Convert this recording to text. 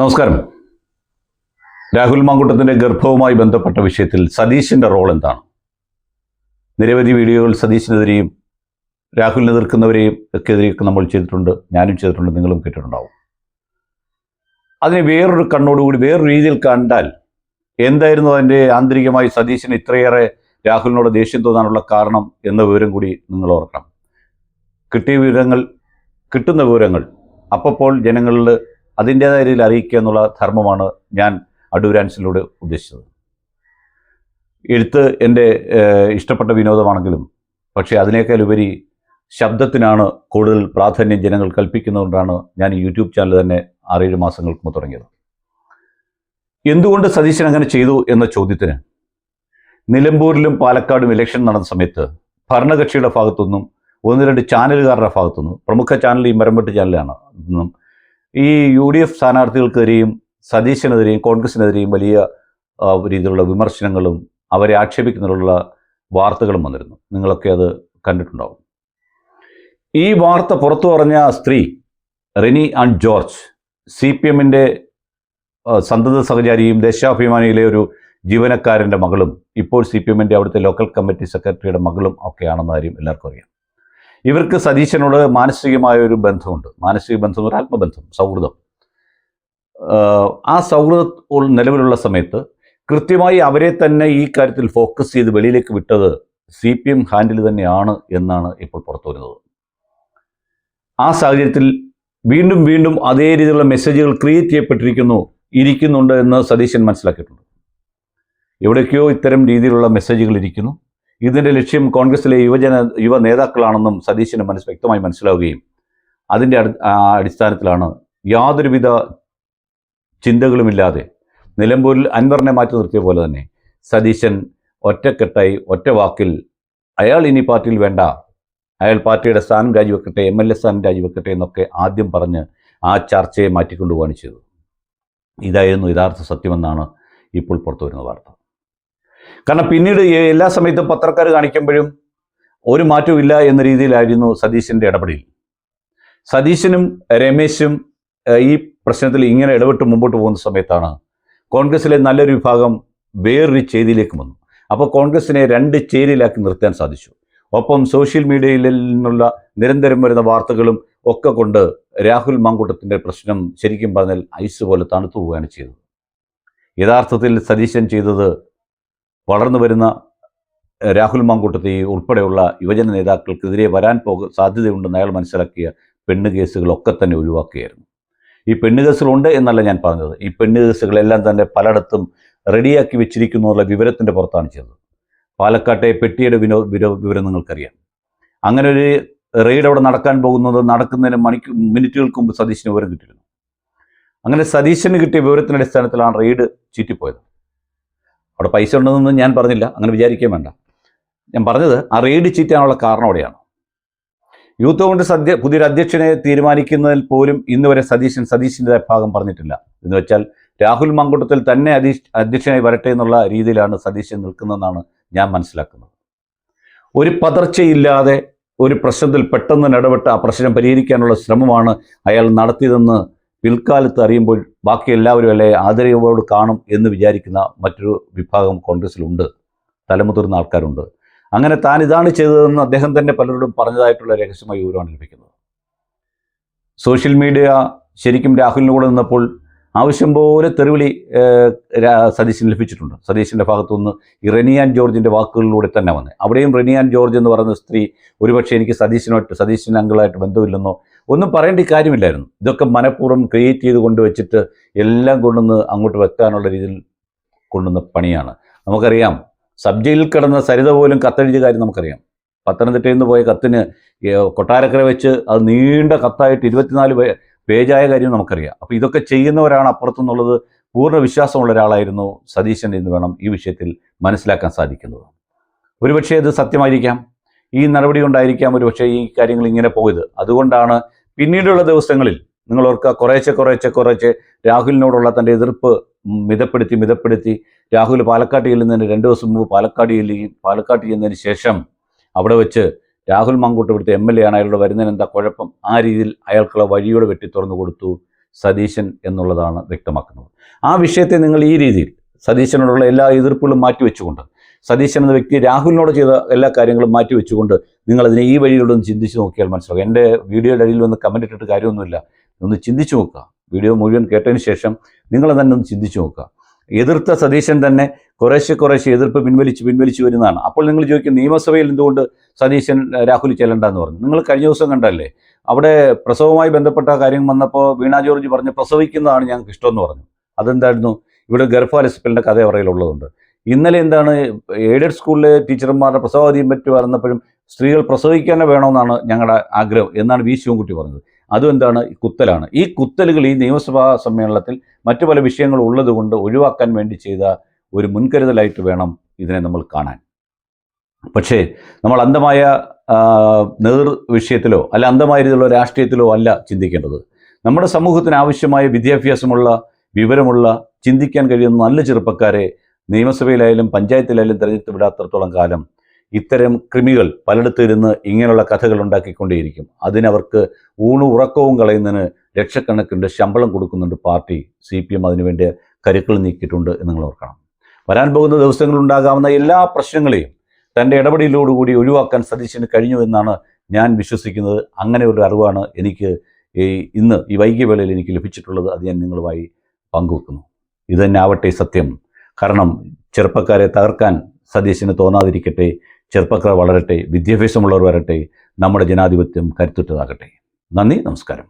നമസ്കാരം. രാഹുൽ മാങ്കൂട്ടത്തിന്റെ ഗർഭവുമായി ബന്ധപ്പെട്ട വിഷയത്തിൽ സതീശിന്റെ റോൾ എന്താണ്? നിരവധി വീഡിയോകൾ സതീശിനെതിരെയും രാഹുലിനെ എതിർക്കുന്നവരെയും ഒക്കെ എതിരെയൊക്കെ നമ്മൾ ചെയ്തിട്ടുണ്ട് ഞാനും ചെയ്തിട്ടുണ്ട് നിങ്ങളും കേട്ടിട്ടുണ്ടാവും. അതിനെ വേറൊരു കണ്ണോടുകൂടി വേറൊരു രീതിയിൽ കണ്ടാൽ എന്തായിരുന്നു അതിന്റെ ആന്തരികമായി സതീശിന് ഇത്രയേറെ രാഹുലിനോട് ദേഷ്യം തോന്നാനുള്ള കാരണം എന്ന വിവരം കൂടി നിങ്ങൾ ഓർക്കണം. കിട്ടിയ വിവരങ്ങൾ കിട്ടുന്ന വിവരങ്ങൾ അപ്പോൾ ജനങ്ങളിൽ അതിന്റേതായ രീതിയിൽ അറിയിക്കുക എന്നുള്ള ധർമ്മമാണ് ഞാൻ അഡ്വരാൻസിലൂടെ ഉദ്ദേശിച്ചത്. എഴുത്ത് എന്റെ ഇഷ്ടപ്പെട്ട വിനോദമാണെങ്കിലും പക്ഷേ അതിനേക്കാളുപരി ശബ്ദത്തിനാണ് കൂടുതൽ പ്രാധാന്യം ജനങ്ങൾ കൽപ്പിക്കുന്നതുകൊണ്ടാണ് ഞാൻ യൂട്യൂബ് ചാനൽ തന്നെ ആറേഴ് മാസങ്ങൾക്ക് മുമ്പ് തുടങ്ങിയത്. എന്തുകൊണ്ട് സതീശൻ അങ്ങനെ ചെയ്തു എന്ന ചോദ്യത്തിന് നിലമ്പൂരിലും പാലക്കാടും ഇലക്ഷൻ നടന്ന സമയത്ത് ഭരണകക്ഷിയുടെ ഭാഗത്തുനിന്നും ഒന്ന് രണ്ട് ചാനലുകാരുടെ ഭാഗത്തുനിന്നും പ്രമുഖ ചാനൽ ഈ മരംവെട്ട് ചാനലാണ് നിന്നും ഈ യു ഡി എഫ് സ്ഥാനാർത്ഥികൾക്കെതിരെയും സതീശനെതിരെയും കോൺഗ്രസിനെതിരെയും വലിയ രീതിയിലുള്ള വിമർശനങ്ങളും അവരെ ആക്ഷേപിക്കുന്നതിലുള്ള വാർത്തകളും വന്നിരുന്നു. നിങ്ങളൊക്കെ അത് കണ്ടിട്ടുണ്ടാവും. ഈ വാർത്ത പുറത്തു പറഞ്ഞ സ്ത്രീ Reni and George C P എമ്മിന്റെ സന്തത സഹചാരിയും ദേശാഭിമാനിയിലെ ഒരു ജീവനക്കാരന്റെ മകളും ഇപ്പോൾ സി പി എമ്മിന്റെ അവിടുത്തെ ലോക്കൽ കമ്മിറ്റി സെക്രട്ടറിയുടെ മകളും ഒക്കെയാണെന്ന കാര്യം എല്ലാവർക്കും അറിയാം. ഇവർക്ക് സതീശനോട് മാനസികമായ ഒരു ബന്ധമുണ്ട്. മാനസിക ബന്ധം ഒരു ആത്മബന്ധം സൗഹൃദം. ആ സൗഹൃദം നിലവിലുള്ള സമയത്ത് കൃത്യമായി അവരെ തന്നെ ഈ കാര്യത്തിൽ ഫോക്കസ് ചെയ്ത് വെളിയിലേക്ക് വിട്ടത് സി പി എം ഹാൻഡിൽ തന്നെയാണ് എന്നാണ് ഇപ്പോൾ പുറത്തു വരുന്നത്. ആ സാഹചര്യത്തിൽ വീണ്ടും വീണ്ടും അതേ രീതിയിലുള്ള മെസ്സേജുകൾ ക്രിയേറ്റ് ചെയ്യപ്പെട്ടിരിക്കുന്നു ഇരിക്കുന്നുണ്ട് എന്ന് സതീശൻ മനസ്സിലാക്കിയിട്ടുണ്ട്. എവിടേക്കോ ഇത്തരം രീതിയിലുള്ള മെസ്സേജുകൾ ഇരിക്കുന്നു. ഇതിന്റെ ലക്ഷ്യം കോൺഗ്രസിലെ യുവജന യുവ നേതാക്കളാണെന്നും സതീശന് മനസ്സ് വ്യക്തമായി മനസ്സിലാവുകയും അതിന്റെ അടി- അടിസ്ഥാനത്തിലാണ് യാതൊരുവിധ ചിന്തകളുമില്ലാതെ നിലമ്പൂരിൽ അൻവറിനെ മാറ്റി നിർത്തിയ പോലെ തന്നെ സതീശൻ ഒറ്റക്കെട്ടായി ഒറ്റ വാക്കിൽ അയാൾ ഇനി പാർട്ടിയിൽ വേണ്ട അയാൾ പാർട്ടിയുടെ സ്ഥാനം രാജിവെക്കട്ടെ എം എൽ എ സ്ഥാനം രാജിവെക്കട്ടെ എന്നൊക്കെ ആദ്യം പറഞ്ഞ് ആ ചർച്ചയെ മാറ്റിക്കൊണ്ടുപോവാണ് ചെയ്തത്. ഇതായിരുന്നു യഥാർത്ഥ സത്യമെന്നാണ് ഇപ്പോൾ പുറത്തു വരുന്ന വാർത്ത. കാരണം പിന്നീട് എല്ലാ സമയത്തും പത്രക്കാർ കാണിക്കുമ്പോഴും ഒരു മാറ്റവും എന്ന രീതിയിലായിരുന്നു സതീശന്റെ ഇടപെടൽ. സതീശനും രമേശും ഈ പ്രശ്നത്തിൽ ഇങ്ങനെ ഇടപെട്ട് മുമ്പോട്ട് പോകുന്ന സമയത്താണ് കോൺഗ്രസിലെ നല്ലൊരു വിഭാഗം വേറൊരു ചേരിയിലേക്ക് വന്നു. അപ്പോൾ കോൺഗ്രസിനെ രണ്ട് ചേരിയിലാക്കി നിർത്താൻ സാധിച്ചു. ഒപ്പം സോഷ്യൽ മീഡിയയിൽ നിന്നുള്ള നിരന്തരം വരുന്ന വാർത്തകളും ഒക്കെ കൊണ്ട് രാഹുൽ മാങ്കൂട്ടത്തിന്റെ പ്രശ്നം ശരിക്കും പറഞ്ഞാൽ ഐസ് പോലെ തണുത്തു പോവുകയാണ് ചെയ്തത്. യഥാർത്ഥത്തിൽ സതീശൻ ചെയ്തത് വളർന്നു വരുന്ന രാഹുൽ മാങ്കൂട്ടത്തി ഉൾപ്പെടെയുള്ള യുവജന നേതാക്കൾക്കെതിരെ വരാൻ പോക സാധ്യതയുണ്ടെന്ന് അയാൾ മനസ്സിലാക്കിയ പെണ്ണ് കേസുകളൊക്കെ തന്നെ ഒഴിവാക്കുകയായിരുന്നു ഈ പെണ്ണ് കേസുകളുണ്ട് എന്നല്ല ഞാൻ പറഞ്ഞത്. ഈ പെണ്ണ് കേസുകളെല്ലാം തന്നെ പലയിടത്തും റെഡിയാക്കി വെച്ചിരിക്കുന്നു എന്നുള്ള വിവരത്തിന്റെ പുറത്താണ് ചെയ്തത്. പാലക്കാട്ടെ പെട്ടിയുടെ വിനോ വിവരം നിങ്ങൾക്കറിയാം. അങ്ങനെ ഒരു റെയ്ഡ് അവിടെ നടക്കാൻ പോകുന്നത് നടക്കുന്നതിന് മണിക്ക് മിനിറ്റുകൾക്ക് മുമ്പ് സതീശന് വിവരം കിട്ടിയിരുന്നു. അങ്ങനെ സതീശന് കിട്ടിയ വിവരത്തിന്റെ അടിസ്ഥാനത്തിലാണ് റെയ്ഡ് ചീറ്റിപ്പോയത്. അവിടെ പൈസ ഉണ്ടെന്നൊന്നും ഞാൻ പറഞ്ഞില്ല. അങ്ങനെ വിചാരിക്കുകയും വേണ്ട. ഞാൻ പറഞ്ഞത് ആ റെയ്ഡ് ചീറ്റാനുള്ള കാരണം അവിടെയാണ്. യൂത്ത് കോൺഗ്രസ് അധ്യ പുതിയൊരു അധ്യക്ഷനെ തീരുമാനിക്കുന്നതിൽ പോലും ഇന്ന് വരെ സതീശൻ സതീശിന്റെ ഭാഗം പറഞ്ഞിട്ടില്ല. എന്ന് വെച്ചാൽ രാഹുൽ മങ്കുട്ടത്തിൽ തന്നെ അധീഷ് അധ്യക്ഷനായി വരട്ടെ എന്നുള്ള രീതിയിലാണ് സതീശൻ നിൽക്കുന്നതെന്നാണ് ഞാൻ മനസ്സിലാക്കുന്നത്. ഒരു പതർച്ചയില്ലാതെ ഒരു പ്രശ്നത്തിൽ പെട്ടെന്ന് ഇടപെട്ട് ആ പ്രശ്നം പരിഹരിക്കാനുള്ള ശ്രമമാണ് അയാൾ നടത്തിയതെന്ന് പിൽക്കാലത്ത് അറിയുമ്പോൾ ബാക്കി എല്ലാവരും അല്ലെ ആദരവോട് കാണും എന്ന് വിചാരിക്കുന്ന മറ്റൊരു വിഭാഗം കോൺഗ്രസ്സിലുണ്ട്. തലമുതിർന്ന ആൾക്കാരുണ്ട്. അങ്ങനെ താൻ ഇതാണ് ചെയ്തതെന്ന് അദ്ദേഹം തന്നെ പലരോടും പറഞ്ഞതായിട്ടുള്ള രഹസ്യമായ വിവരമാണ് ലഭിക്കുന്നത്. സോഷ്യൽ മീഡിയ ശരിക്കും രാഹുലിന് കൂടെ നിന്നപ്പോൾ ആവശ്യം പോലെ തെറിവിളി സതീശന് ലഭിച്ചിട്ടുണ്ട്. സതീശന്റെ ഭാഗത്തുനിന്ന് ഈ റെനിയാൻ ജോർജിന്റെ വാക്കുകളിലൂടെ തന്നെ വന്നത് അവിടെയും റെനിയാൻ ജോർജ് എന്ന് പറയുന്ന സ്ത്രീ ഒരുപക്ഷെ എനിക്ക് സതീശനുമായിട്ട് സതീശൻ അങ്കിളായിട്ട് ബന്ധമില്ലെന്നോ ഒന്നും പറയേണ്ട കാര്യമില്ലായിരുന്നു. ഇതൊക്കെ മനഃപൂർവം ക്രിയേറ്റ് ചെയ്ത് കൊണ്ടുവച്ചിട്ട് എല്ലാം കൊണ്ടുവന്ന് അങ്ങോട്ട് വെക്കാനുള്ള രീതിയിൽ കൊണ്ടുവന്ന പണിയാണ്. നമുക്കറിയാം സബ് ജയിലിൽ കിടന്ന സരിത പോലും കത്തെഴുതിയ കാര്യം നമുക്കറിയാം. പത്തനംതിട്ടയിൽ നിന്ന് പോയ കത്തിന് കൊട്ടാരക്കര വെച്ച് അത് നീണ്ട കത്തായിട്ട് ഇരുപത്തിനാല് പേജായ കാര്യം നമുക്കറിയാം. അപ്പോൾ ഇതൊക്കെ ചെയ്യുന്നവരാണ് അപ്പുറത്തുനിന്നുള്ളത്. പൂർണ വിശ്വാസമുള്ള ഒരാളായിരുന്നു സതീശൻ എന്ന് വേണം ഈ വിഷയത്തിൽ മനസ്സിലാക്കാൻ സാധിക്കുന്നത്. ഒരുപക്ഷേ ഇത് സത്യമായിരിക്കാം. ഈ നടപടി കൊണ്ടായിരിക്കാം ഒരു പക്ഷേ ഈ കാര്യങ്ങൾ ഇങ്ങനെ പോയത്. അതുകൊണ്ടാണ് പിന്നീടുള്ള ദിവസങ്ങളിൽ നിങ്ങൾ ഓർക്കുക കുറേശ്ശെ കുറേശ്ശെ കുറേശ്ശെ രാഹുലിനോടുള്ള തന്റെ എതിർപ്പ് മിതപ്പെടുത്തി മിതപ്പെടുത്തി. രാഹുൽ പാലക്കാട് ചെല്ലുന്നതിന് രണ്ട് ദിവസം മുമ്പ് പാലക്കാട് ചെല്ലുകയും പാലക്കാട് ചെന്നതിന് ശേഷം അവിടെ വെച്ച് രാഹുൽ മങ്കൂട്ട് ഇവിടുത്തെ എം എൽ എ ആണ്. അയാളുടെ വരുന്നതിന് എന്താ കുഴപ്പം? ആ രീതിയിൽ അയാൾക്കുള്ള വഴിയോടെ വെട്ടി തുറന്നു കൊടുത്തു സതീശൻ എന്നുള്ളതാണ് വ്യക്തമാക്കുന്നത്. ആ വിഷയത്തെ നിങ്ങൾ ഈ രീതിയിൽ സതീശനോടുള്ള എല്ലാ എതിർപ്പുകളും മാറ്റിവെച്ചുകൊണ്ട് സതീശൻ എന്ന വ്യക്തി രാഹുലിനോട് ചെയ്ത എല്ലാ കാര്യങ്ങളും മാറ്റി വെച്ചുകൊണ്ട് നിങ്ങൾ അതിനെ ഈ വഴിയിലൂടെ ഒന്ന് ചിന്തിച്ച് നോക്കിയാൽ മനസ്സിലാകും എന്റെ വീഡിയോയുടെ അടിയിൽ വന്ന് കമന്റ് ഇട്ടിട്ട് കാര്യമൊന്നുമില്ല. ഒന്ന് ചിന്തിച്ചു നോക്കുക. വീഡിയോ മുഴുവൻ കേട്ടതിന് ശേഷം നിങ്ങൾ തന്നെ ഒന്ന് ചിന്തിച്ചു നോക്കുക. എതിർത്ത സതീശൻ തന്നെ കുറേശ്ശെ കുറേശ്ശെ എതിർപ്പ് പിൻവലിച്ച് പിൻവലിച്ച് വരുന്നതാണ്. അപ്പോൾ നിങ്ങൾ ചോദിക്കും നിയമസഭയിൽ എന്തുകൊണ്ട് സതീശൻ രാഹുൽ ചെല്ലണ്ടെന്ന് പറഞ്ഞു? നിങ്ങൾ കഴിഞ്ഞ ദിവസം കണ്ടല്ലേ അവിടെ പ്രസവവുമായി ബന്ധപ്പെട്ട കാര്യം വന്നപ്പോൾ വീണ ജോർജ് പറഞ്ഞ് പ്രസവിക്കുന്നതാണ് ഞങ്ങൾക്ക് ഇഷ്ടമെന്ന് പറഞ്ഞു. അതെന്തായിരുന്നു? ഇവിടെ ഗർഭാലസ്പലിന്റെ കഥ പറയലുള്ളതുണ്ട് ഇന്നലെ എന്താണ് എയ്ഡഡ് സ്കൂളിലെ ടീച്ചർമാരുടെ പ്രസവാധിയും പറ്റി പറഞ്ഞപ്പോഴും സ്ത്രീകൾ പ്രസവിക്കാൻ വേണമെന്നാണ് ഞങ്ങളുടെ ആഗ്രഹം എന്നാണ് വി ശിവൻകുട്ടി പറഞ്ഞത്. അതും എന്താണ് കുത്തലാണ്. ഈ കുത്തലുകൾ ഈ നിയമസഭാ സമ്മേളനത്തിൽ മറ്റു പല വിഷയങ്ങൾ ഉള്ളതുകൊണ്ട് ഒഴിവാക്കാൻ വേണ്ടി ചെയ്ത ഒരു മുൻകരുതലായിട്ട് വേണം ഇതിനെ നമ്മൾ കാണാൻ. പക്ഷേ നമ്മൾ അന്ധമായ നേർ വിഷയത്തിലോ അല്ല അന്ധമായ രീതിയിലുള്ള രാഷ്ട്രീയത്തിലോ അല്ല ചിന്തിക്കേണ്ടത്. നമ്മുടെ സമൂഹത്തിന് ആവശ്യമായ വിദ്യാഭ്യാസമുള്ള വിവരമുള്ള ചിന്തിക്കാൻ കഴിയുന്ന നല്ല ചെറുപ്പക്കാരെ നിയമസഭയിലായാലും പഞ്ചായത്തിലായാലും തിരഞ്ഞെടുത്ത് വിടാത്തടത്തോളം കാലം ഇത്തരം കൃമികൾ പലയിടത്തും ഇരുന്ന് ഇങ്ങനെയുള്ള കഥകൾ ഉണ്ടാക്കിക്കൊണ്ടേയിരിക്കും. അതിനവർക്ക് ഊണും ഉറക്കവും കളയുന്നതിന് ലക്ഷക്കണക്കിന് ശമ്പളം കൊടുക്കുന്നുണ്ട് പാർട്ടി. സി പി എം അതിനുവേണ്ടി കരുക്കൾ നീക്കിയിട്ടുണ്ട് എന്ന് നിങ്ങൾ ഓർക്കണം. വരാൻ പോകുന്ന ദിവസങ്ങളുണ്ടാകാവുന്ന എല്ലാ പ്രശ്നങ്ങളെയും തന്റെ ഇടപെടലിലോടുകൂടി ഒഴിവാക്കാൻ സതീശന് കഴിഞ്ഞു എന്നാണ് ഞാൻ വിശ്വസിക്കുന്നത്. അങ്ങനെ ഒരു അറിവാണ് എനിക്ക് ഈ ഇന്ന് ഈ വൈകിയ വേളയിൽ എനിക്ക് ലഭിച്ചിട്ടുള്ളത്. അത് ഞാൻ നിങ്ങളുമായി പങ്കുവെക്കുന്നു. ഇതന്നെ ആവട്ടെ സത്യം. കാരണം ചെറുപ്പക്കാരെ തകർക്കാൻ സതീശന് തോന്നാതിരിക്കട്ടെ ചെറുപ്പക്കാർ വളരട്ടെ വിദ്യാഭ്യാസമുള്ളവർ വരട്ടെ നമ്മുടെ ജനാധിപത്യം കരുത്തുറ്റതാകട്ടെ. നന്ദി നമസ്കാരം.